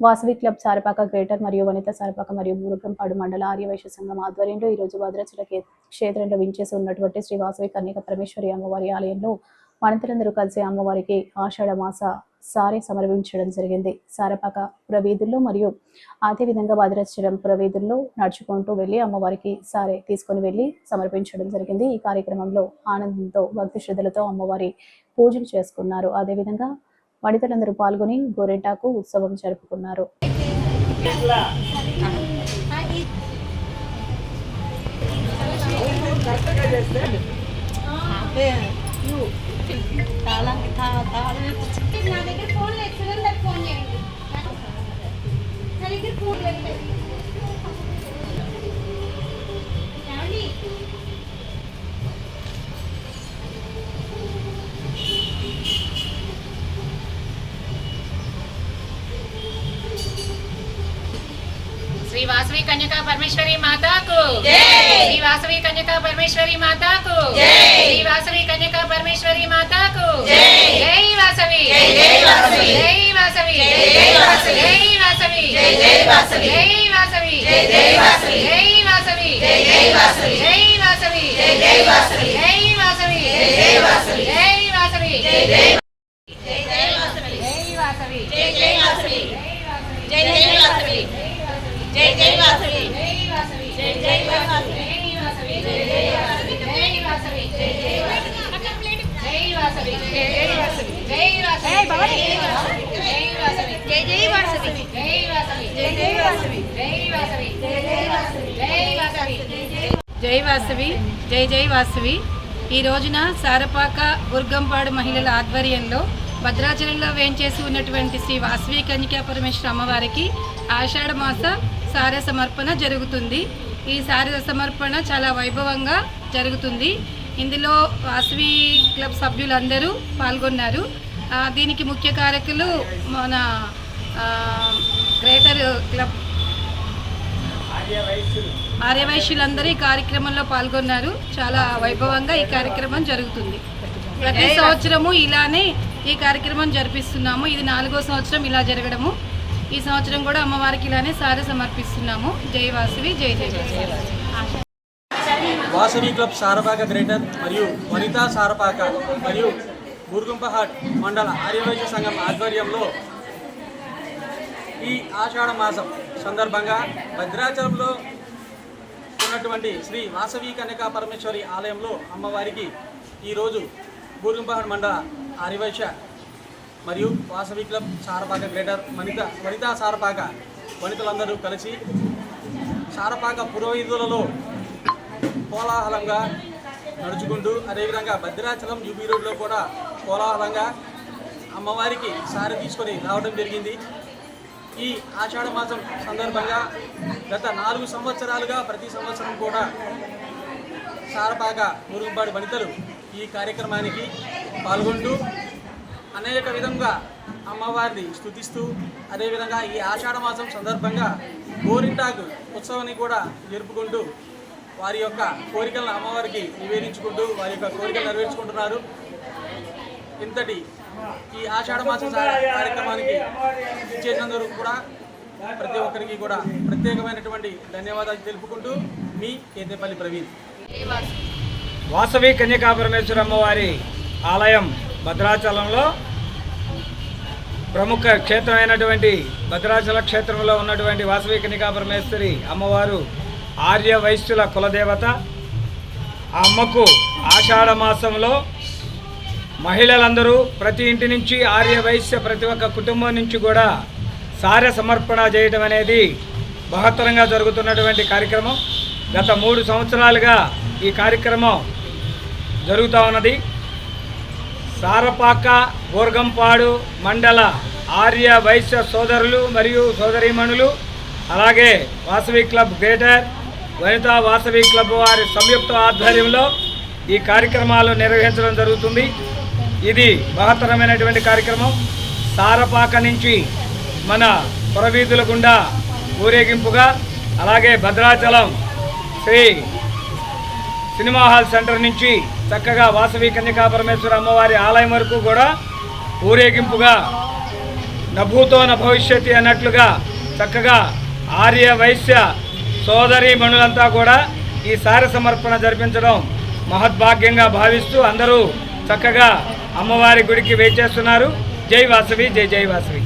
Vasavi club Sarapaka greater మరియు వనిత సారపాక మరియు బూరకంపాడు మండల ఆర్యవైశ్య సంఘం ఆధ్వర్యంలో ఈ రోజు భద్రాచల కే- క్షేత్రంలో వించేసి ఉన్నటువంటి శ్రీ వాసవి కన్యక పరమేశ్వరి అమ్మవారి ఆలయంలో వనితలందరూ కలిసి అమ్మవారికి ఆషాఢ మాస సారీ సమర్పించడం జరిగింది. సారపాక పురవీధుల్లో మరియు అదేవిధంగా భద్రాచలం పురవీధుల్లో నడుచుకుంటూ వెళ్ళి అమ్మవారికి సారే తీసుకొని వెళ్ళి సమర్పించడం జరిగింది. ఈ కార్యక్రమంలో ఆనందంతో భక్తి శ్రద్ధలతో అమ్మవారి పూజలు చేసుకున్నారు. అదేవిధంగా వనితలందరూ పాల్గొని గోరెంటాకు ఉత్సవం జరుపుకున్నారు. నా శ్రీ వాసవి కన్యకా పరమేశ్వరి మాతాకు శ్రీ వాసవి కన్యకా పరమేశ్వరి మాతాకు శ్రీ వాసవి కన్యకా పరమేశ్వరి మాతాకు జై వాసవి జై వాసవి జై వాసవి జై వాసవి జై వాసవి జై వాసవి జై వాసవి జై వాసవి జై వాసవి జై వాసవి జై వాసవి జై వాసవి జై వాసవి జై వాసవి జై వాసవి జై వాసవి జై జై వాసవి. జై జై వాసవి ఈ రోజున సారపాక బుర్గంపాడు మహిళల ఆధ్వర్యంలో భద్రాచలంలో వేంచేసి ఉన్నటువంటి శ్రీ వాసవి కన్యకా పరమేశ్వర అమ్మవారికి ఆషాఢ మాస సార సమర్పణ జరుగుతుంది. ఈ సార సమర్పణ చాలా వైభవంగా జరుగుతుంది. ఇందులో వాసవి క్లబ్ సభ్యులందరూ పాల్గొన్నారు. దీనికి ముఖ్య కారకులు మన గ్రేటర్ క్లబ్ ఆర్యవైశ్యులందరూ ఈ కార్యక్రమంలో పాల్గొన్నారు. చాలా వైభవంగా ఈ కార్యక్రమం జరుగుతుంది. ప్రతి సంవత్సరము ఇలానే ఈ కార్యక్రమం జరిపిస్తున్నాము. ఇది నాలుగో సంవత్సరం ఇలా జరగడము. ఈ సంవత్సరం కూడా అమ్మవారికి ఇలానే సారి సమర్పిస్తున్నాము. జై వాసవి జై జై వాసవి. వాసవి క్లబ్ సారపాక గ్రేటర్ మరియు వనితా సారపాక మరియు బుర్గుంపహాట్ మండల ఆర్యవైద్య సంఘం ఆధ్వర్యంలో ఈ ఆషాఢ మాసం సందర్భంగా భద్రాచలంలో ఉన్నటువంటి శ్రీ వాసవి కన్యకా పరమేశ్వరి ఆలయంలో అమ్మవారికి ఈరోజు బూర్గుంపహాట్ మండల ఆర్యవైశ్య మరియు వాసవి క్లబ్ సారపాక గ్రేటర్ వనిత వనితా సారపాక వనితలందరూ కలిసి సారపాక పురోహితులలో కోలాహలంగా నడుచుకుంటూ అదేవిధంగా భద్రాచలం యూబీ రోడ్లో కూడా కోలాహలంగా అమ్మవారికి సారి తీసుకొని రావడం జరిగింది. ఈ ఆషాఢ మాసం సందర్భంగా గత నాలుగు సంవత్సరాలుగా ప్రతి సంవత్సరం కూడా సారపాక మురుగుపాడి వనితలు ఈ కార్యక్రమానికి పాల్గొంటూ అనేక విధంగా అమ్మవారిని స్థుతిస్తూ అదేవిధంగా ఈ ఆషాఢ మాసం సందర్భంగా గోరింటాకు ఉత్సవాన్ని కూడా జరుపుకుంటూ వారి యొక్క కోరికలను అమ్మవారికి నివేదించుకుంటూ వారి యొక్క కోరికలు నెరవేర్చుకుంటున్నారు. ఇంతటి ఈ ఆషాఢ మాస కార్యక్రమానికి ఇచ్చేసినందుకు కూడా ప్రతి ఒక్కరికి కూడా ప్రత్యేకమైనటువంటి ధన్యవాదాలు తెలుపుకుంటూ మీ కేతేపల్లి ప్రవీణ్. వాసవి కన్యకా పరమేశ్వర అమ్మవారి ఆలయం భద్రాచలంలో ప్రముఖ క్షేత్రమైనటువంటి భద్రాచల క్షేత్రంలో ఉన్నటువంటి వాసవి కన్యకా పరమేశ్వరి అమ్మవారు ఆర్య వైశ్యుల కులదేవత. ఆ అమ్మకు ఆషాఢ మాసంలో మహిళలందరూ ప్రతి ఇంటి నుంచి ఆర్య వైశ్య ప్రతి ఒక్క కుటుంబం నుంచి కూడా సార్య సమర్పణ చేయటం అనేది బహత్తరంగా జరుగుతున్నటువంటి కార్యక్రమం. గత మూడు సంవత్సరాలుగా ఈ కార్యక్రమం జరుగుతూ ఉన్నది. సారపాక బోర్గంపాడు మండల ఆర్య వైశ్య సోదరులు మరియు సోదరీమణులు అలాగే Vasavi club greater Vanitha Vasavi club వారి సంయుక్త ఆధ్వర్యంలో ఈ కార్యక్రమాలు నిర్వహించడం జరుగుతుంది. ఇది మహత్తరమైనటువంటి కార్యక్రమం. సారపాక నుంచి మన పురవీధుల గుండా ఊరేగింపుగా అలాగే Bhadrachalam Sri cinema hall centre నుంచి చక్కగా వాసవి కన్యకా పరమేశ్వర అమ్మవారి ఆలయం వరకు కూడా ఊరేగింపుగా నభూతో న అన్నట్లుగా చక్కగా ఆర్య వైశ్య సోదరి మణులంతా కూడా ఈ సార సమర్పణ జరిపించడం మహద్భాగ్యంగా భావిస్తూ అందరూ చక్కగా అమ్మవారి గుడికి వేచేస్తున్నారు జై వాసవి జై జై వాసవి.